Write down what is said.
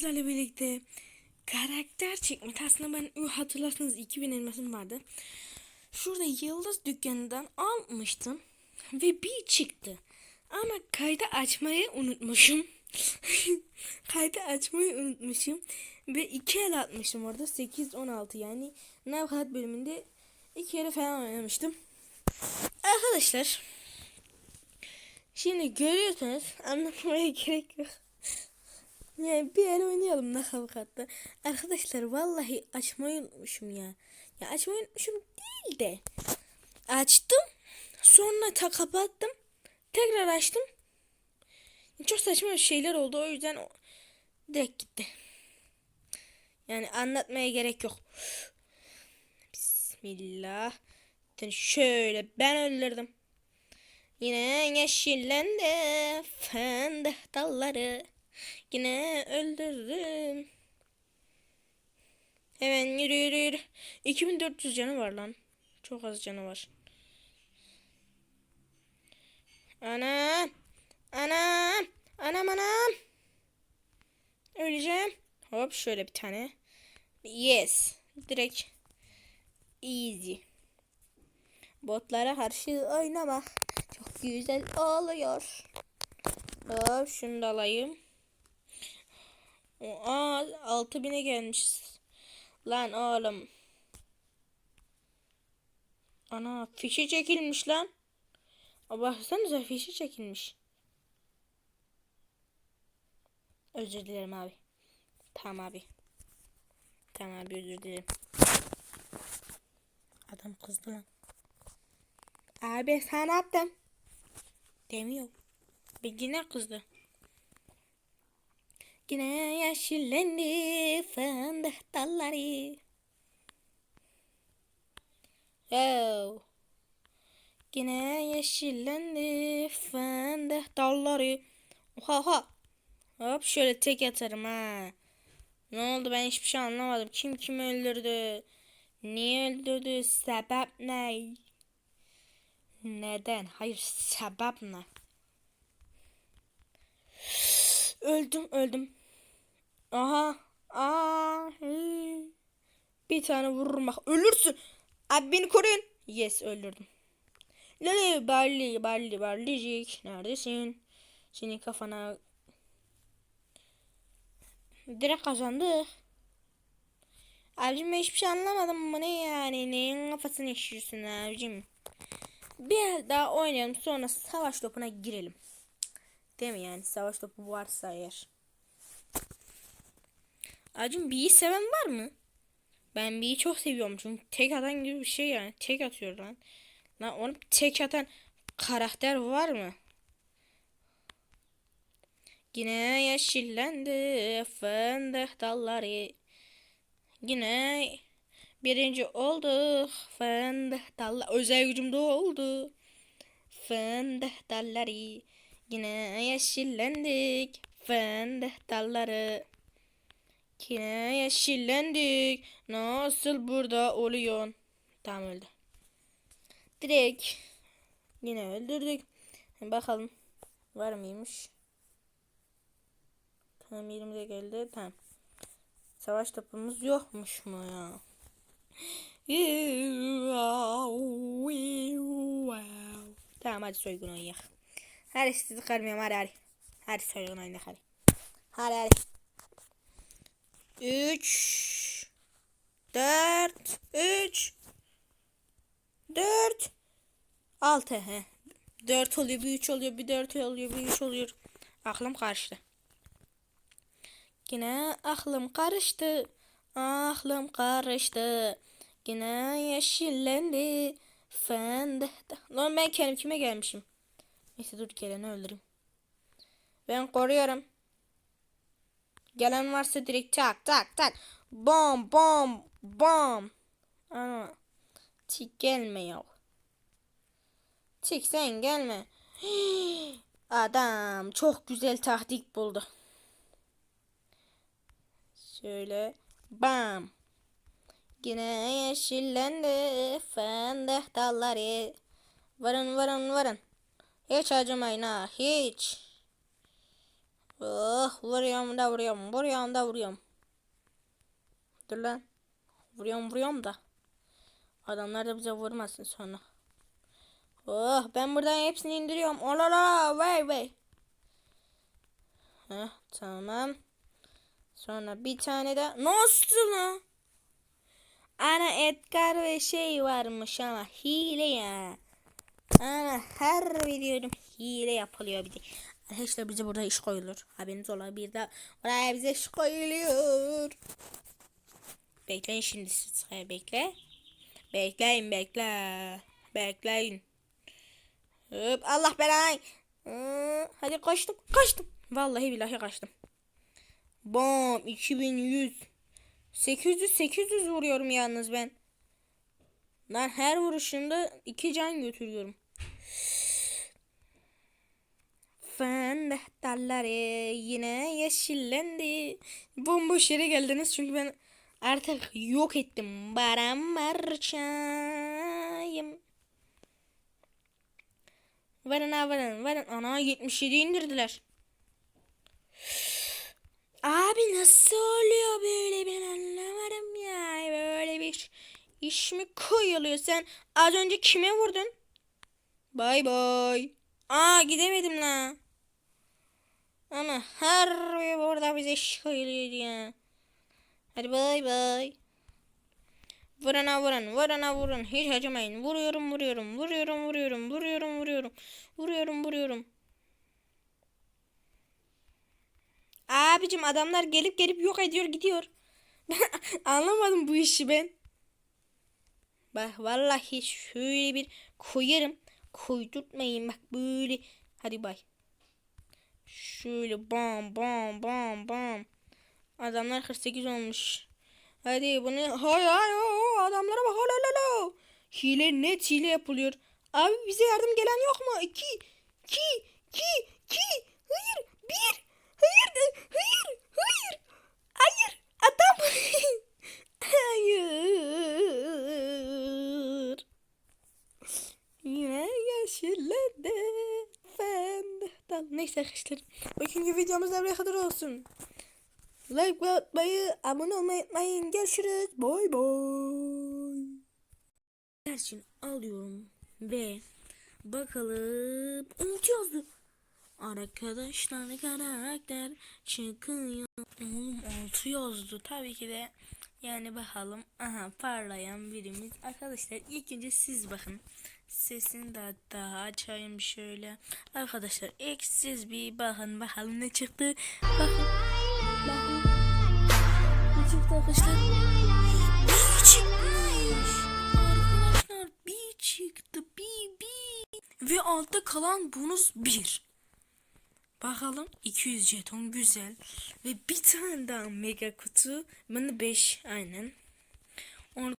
sizlerle birlikte karakter çekmek. Aslında ben hatırlarsanız 2000 elmasım vardı. Şurada Yıldız dükkanından almıştım. Ve bir çıktı. Ama kaydı açmayı unutmuşum. kaydı açmayı unutmuşum. Ve iki el atmışım orada. 8-16 yani. Navhat bölümünde iki kere falan oynamıştım. Arkadaşlar. Şimdi görüyorsunuz anlatmaya gerek yok. Yani bir el oynayalım Nakavkat'ta. Arkadaşlar vallahi açmayı unutmuşum ya. Ya açmayı unutmuşum değil de. Açtım. Sonra ta kapattım. Tekrar açtım. Çok saçma şeyler oldu. O yüzden direkt gitti. Yani anlatmaya gerek yok. Bismillah. Şöyle ben öldürdüm. Yine yeşillendi fındık dalları. Yine öldürdüm. Hemen yürü yürü yürü. 2400 canı var lan. Çok az canı var. Anam. Anam. Anam anam. Öleceğim. Hop şöyle bir tane. Yes. Direkt. Easy. Botlara karşı oynamak çok güzel oluyor. Hop şunu da alayım. Aa 6000'e gelmişiz. Lan oğlum. Ana fişi çekilmiş lan. Aa, Baksanıza fişi çekilmiş. Özür dilerim abi. Tamam abi. Tamam abi özür dilerim. Adam kızdı lan. Abi sen ne yaptın? Demiyor. Bir yine kızdı. Yine yeşillendi fındık dalları. Oh. Yine yeşillendi fındık dalları. Oha oha. Hop şöyle tek atarım ha. Ne oldu ben hiçbir şey anlamadım. Kim kimi öldürdü? Niye öldürdü? Sebep ne? Neden? Hayır sebep ne? Öldüm öldüm. Aha. Aa. Bir tane vururum bak. Ölürsün. Abi beni koruyun. Yes öldürdüm. Lale Barley Barley Barleycik. Neredesin? Senin kafana. Direkt kazandık. Abicim ben hiçbir şey anlamadım. Bu ne yani? Neyin kafasını işiyorsun abicim? Bir daha oynayalım sonra savaş topuna girelim. Değil mi yani savaş topu varsa eğer. Acım B'yi seven var mı? Ben B'yi çok seviyorum çünkü tek atan gibi bir şey yani. Tek atıyor lan. Lan onu tek atan karakter var mı? Yine yeşillendi fındık dalları. Yine birinci olduk fındık dalları. Özel gücüm de oldu. Fındık dalları. Yine yeşillendik fındık dalları. Yine yeşillendik. Nasıl burada oluyor? Tamam öldü. Direkt yine öldürdük. Bakalım var mıymış? Tamam 20 de geldi. Tamam. Savaş topumuz yokmuş mu ya? Tamam hadi soygun oynayalım. Hadi sizi kırmıyorum hadi hadi. Hadi soygun oynayalım hadi. Hadi hadi. 3 4 3 4 6 he. 4 oluyor, bir 3 oluyor, bir 4 oluyor, bir 3 oluyor. Aklım karıştı. Yine aklım karıştı. Aklım karıştı. Yine yeşillendi. Fındık. Lan ben kendim kime gelmişim? Neyse dur geleni öldüreyim. Ben koruyorum. Gelen varsa direkt tak tak tak. Bom bom bom. Ana. Tik gelme ya. Tik sen gelme. Adam çok güzel taktik buldu. Şöyle bam. Yine yeşillendi fındık dalları. Varın varın varın. Hiç acımayın ha hiç. Oh vuruyorum da vuruyorum. Vuruyorum da vuruyorum. Dur lan. Vuruyorum vuruyorum da. Adamlar da bize vurmasın sonra. Oh ben buradan hepsini indiriyorum. Olala vay vay. Heh tamam. Sonra bir tane de nasıl lan? Ana Edgar ve şey varmış ama hile ya. Ana her videoda hile yapılıyor bir de. Arkadaşlar bize burada iş koyulur. Haberiniz ola bir de oraya bize iş koyuluyor. Bekleyin şimdi siz. Hayır, bekle. Bekleyin bekle. Bekleyin. Hop, Allah belanı. Hadi kaçtım kaçtım. Vallahi billahi kaçtım. Bam 2100. 800 800 vuruyorum yalnız ben. Lan her vuruşunda iki can götürüyorum. Fındık dalları yine yeşillendi. Bomboş yere geldiniz çünkü ben artık yok ettim. Paramparçayım. Varın ha varın varın. Ana 77 indirdiler. Abi nasıl oluyor böyle ben anlamadım ya. Böyle bir iş mi koyuluyor? Sen az önce kime vurdun? Bay bay. Aa gidemedim la. Ama her burada bize koyuluyor ya. Hadi bay bay. Vurana vurun, vurana vurun. Hiç acımayın. Vuruyorum, vuruyorum, vuruyorum, vuruyorum, vuruyorum, vuruyorum. Vuruyorum, vuruyorum. Abicim adamlar gelip gelip yok ediyor gidiyor. Anlamadım bu işi ben. Bak vallahi şöyle bir koyarım. Koydurtmayın bak böyle. Hadi bay. Şöyle bam bam bam bam. Adamlar 48 olmuş. Hadi bunu hay hay o adamlara bak hala hala. Hile net hile yapılıyor. Abi bize yardım gelen yok mu? 2 2 2 2 hayır 1 hayır hayır hayır hayır adam hayır yine yeşillendi fındıktan neyse arkadaşlar. Bugünkü videomuz buraya kadar olsun. Like atmayı abone olmayı unutmayın. Görüşürüz. Bay bay için alıyorum ve bakalım. Umut yazdı. Arkadaşlar karakter çıkıyor. Oğlum 6 yazdı. Tabii ki de yani bakalım. Aha parlayan birimiz. Arkadaşlar ilk önce siz bakın. Sesini de daha açayım şöyle. Arkadaşlar ilk siz bir bakın bakalım ne çıktı. Bakın. Bakın. Ne çıktı arkadaşlar? Bir çıkmış. Arkadaşlar bir çıktı. Bir bir. Ve altta kalan bonus bir. Bakalım 200 jeton güzel ve bir tane daha mega kutu. Bende 5 aynen.